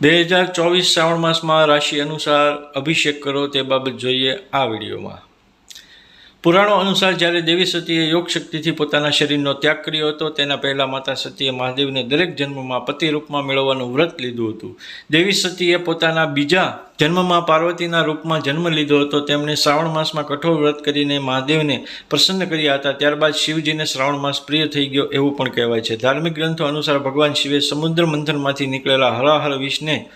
બે હજાર ચોવીસ શ્રાવણ માસમાં રાશિ અનુસાર અભિષેક કરો તે બાબત જોઈએ આ વિડીયોમાં. પુરાણો અનુસાર જ્યારે દેવી સતીએ યોગ શક્તિથી પોતાના શરીરનો ત્યાગ કર્યો હતો, તેના પહેલાં માતા સતીએ મહાદેવને દરેક જન્મમાં પતિ રૂપમાં મેળવવાનું વ્રત લીધું હતું. દેવી સતીએ પોતાના બીજા જન્મમાં પાર્વતીના રૂપમાં જન્મ લીધો હતો. તેમણે શ્રાવણ માસમાં કઠોર વ્રત કરીને મહાદેવને પ્રસન્ન કર્યા હતા. ત્યારબાદ શિવજીને શ્રાવણ માસ પ્રિય થઈ ગયો એવું પણ કહેવાય છે. ધાર્મિક ગ્રંથો અનુસાર ભગવાન શિવે સમુદ્ર મંથનમાંથી નીકળેલા હરાહર વિષને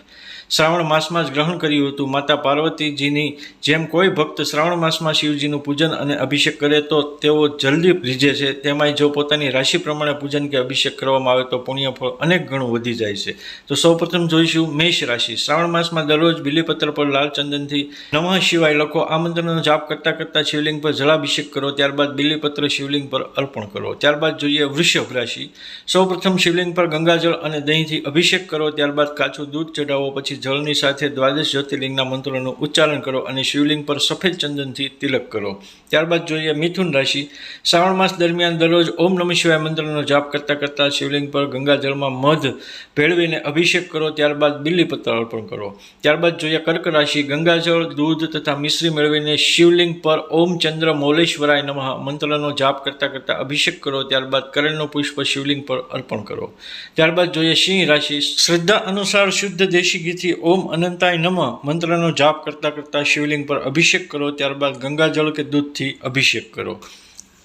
શ્રાવણ માસમાં જ ગ્રહણ કર્યું હતું. માતા પાર્વતીજીની જેમ કોઈ ભક્ત શ્રાવણ માસમાં શિવજીનું પૂજન અને અભિષેક કરે તો તેઓ જલ્દી રીઝે છે. તેમાંય જો પોતાની રાશિ પ્રમાણે પૂજન કે અભિષેક કરવામાં આવે તો પુણ્યફળ અનેક ગણું વધી જાય છે. તો સૌપ્રથમ જોઈશું મેષ રાશિ. શ્રાવણ માસમાં દરરોજ બિલીપત્ર પર લાલ ચંદનથી નમઃ શિવાય લખો. આ મંત્રનો જાપ કરતાં કરતાં શિવલિંગ પર જળાભિષેક કરો. ત્યારબાદ બિલીપત્ર શિવલિંગ પર અર્પણ કરો. ત્યારબાદ જોઈએ વૃષભ રાશિ. સૌપ્રથમ શિવલિંગ પર ગંગાજળ અને દહીંથી અભિષેક કરો. ત્યારબાદ કાચું દૂધ ચઢાવો. પછી જળની સાથે દ્વાદશ જ્યોતિર્લિંગના મંત્રોનું ઉચ્ચારણ કરો અને શિવલિંગ પર સફેદ ચંદનથી તિલક કરો. ત્યારબાદ જોઈએ મિથુન રાશિ. શ્રાવણ માસ દરમિયાન દરરોજ ઓમ નમઃ શિવાય મંત્રનો જાપ કરતાં કરતાં શિવલિંગ પર ગંગાજળમાં મધ ભેળવીને અભિષેક કરો. ત્યારબાદ બિલ્લીપત્ર અર્પણ કરો. ત્યારબાદ જોઈએ કર્ક રાશિ. ગંગાજળ દૂધ તથા મિશ્રી મેળવીને શિવલિંગ પર ઓમ ચંદ્ર મૌલેશ્વરાય નમઃ મંત્રનો જાપ કરતાં કરતાં અભિષેક કરો. ત્યારબાદ કરેણનું પુષ્પ શિવલિંગ પર અર્પણ કરો. ત્યારબાદ જોઈએ સિંહ રાશિ. શ્રદ્ધા અનુસાર શુદ્ધ દેશી ઘીથી ઓમ અનંતાય નમઃ મંત્રનો જાપ કરતાં કરતાં શિવલિંગ પર અભિષેક કરો, ત્યારબાદ ગંગાજળ કે દૂધથી અભિષેક કરો.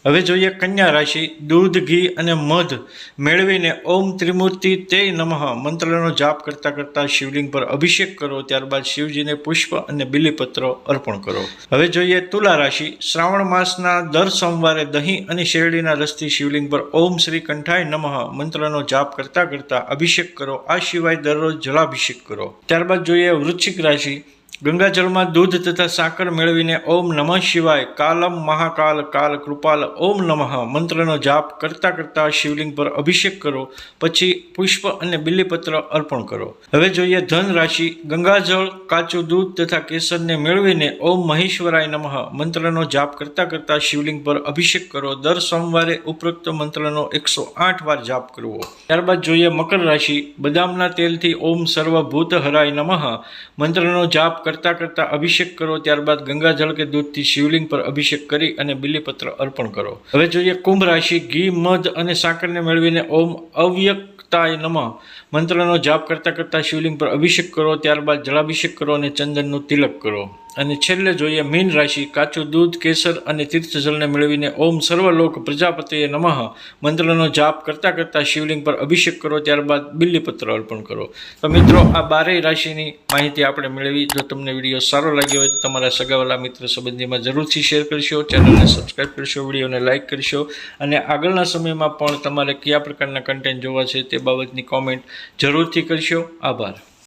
હવે જોઈએ કન્યા રાશિ. દૂધ, ઘી અને મધ મેળવીને ઓમ ત્રિમૂર્તિ તે નમઃ મંત્રનો જાપ કરતાં કરતાં શિવલિંગ પર અભિષેક કરો. ત્યારબાદ શિવજીને પુષ્પ અને બિલીપત્ર અર્પણ કરો. હવે જોઈએ તુલા રાશિ. શ્રાવણ માસના દર સોમવારે દહીં અને શેરડીના રસથી શિવલિંગ પર ઓમ શ્રી કંઠાય નમઃ મંત્રનો જાપ કરતાં કરતાં અભિષેક કરો. આ સિવાય દરરોજ જલાભિષેક કરો. ત્યારબાદ જોઈએ વૃશ્ચિક રાશિ. ગંગાજળમાં દૂધ તથા સાકર મેળવીને ઓમ નમઃ શિવાય કાલમ મહાકાલ કાલ કૃપાલ ઓમ નમઃ મંત્રનો જાપ કરતાં કરતાં શિવલિંગ પર અભિષેક કરો, પછી પુષ્પ અને બિલ્લીપત્ર અર્પણ કરો. હવે જોઈએ ધન રાશિ. ગંગાજળ, કાચું દૂધ તથા કેસરને મેળવીને ઓમ મહેશ્વરાય નમઃ મંત્રનો જાપ કરતાં કરતાં શિવલિંગ પર અભિષેક કરો. દર સોમવારે ઉપરોક્ત મંત્રનો એકસો આઠ વાર જાપ કરવો. ત્યારબાદ જોઈએ મકર રાશિ. બદામના તેલથી ઓમ સર્વભૂત હરાય નમઃ મંત્રનો જાપ કરતા કરતા અભિષેક કરો, ત્યારબાદ ગંગાજળ કે દૂધથી શિવલિંગ પર અભિષેક કરી અને બિલીપત્ર અર્પણ કરો. હવે જોઈએ કુંભ રાશિ, ઘી, મધ અને સાકરને મેળવીને ઓમ અવ્યક્તાય નમ. મંત્રનો જાપ કરતા કરતા શિવલિંગ પર અભિષેક કરો, ત્યારબાદ જળાભિષેક કરો અને ચંદનનું તિલક કરો. અને છેલ્લે જોઈએ મીન રાશિ, કાચું દૂધ, કેસર અને તીર્થજળને મેળવીને ઓમ સર્વલોક પ્રજાપતિએ નમઃ. મંત્રનો જાપ કરતાં કરતાં શિવલિંગ પર અભિષેક કરો, ત્યારબાદ બિલ્લીપત્ર અર્પણ કરો. તો મિત્રો, આ બારેય રાશિની માહિતી આપણે મેળવી. જો તમને વીડિયો સારો લાગ્યો હોય તો તમારા સગાવાલા મિત્ર સંબંધીમાં જરૂરથી શેર કરશો, ચેનલને સબસ્ક્રાઈબ કરશો, વિડીયોને લાઇક કરશો અને આગળના સમયમાં પણ તમારે કયા પ્રકારના કન્ટેન્ટ જોવા છે તે બાબતની કોમેન્ટ જરૂરથી કરશો. આભાર.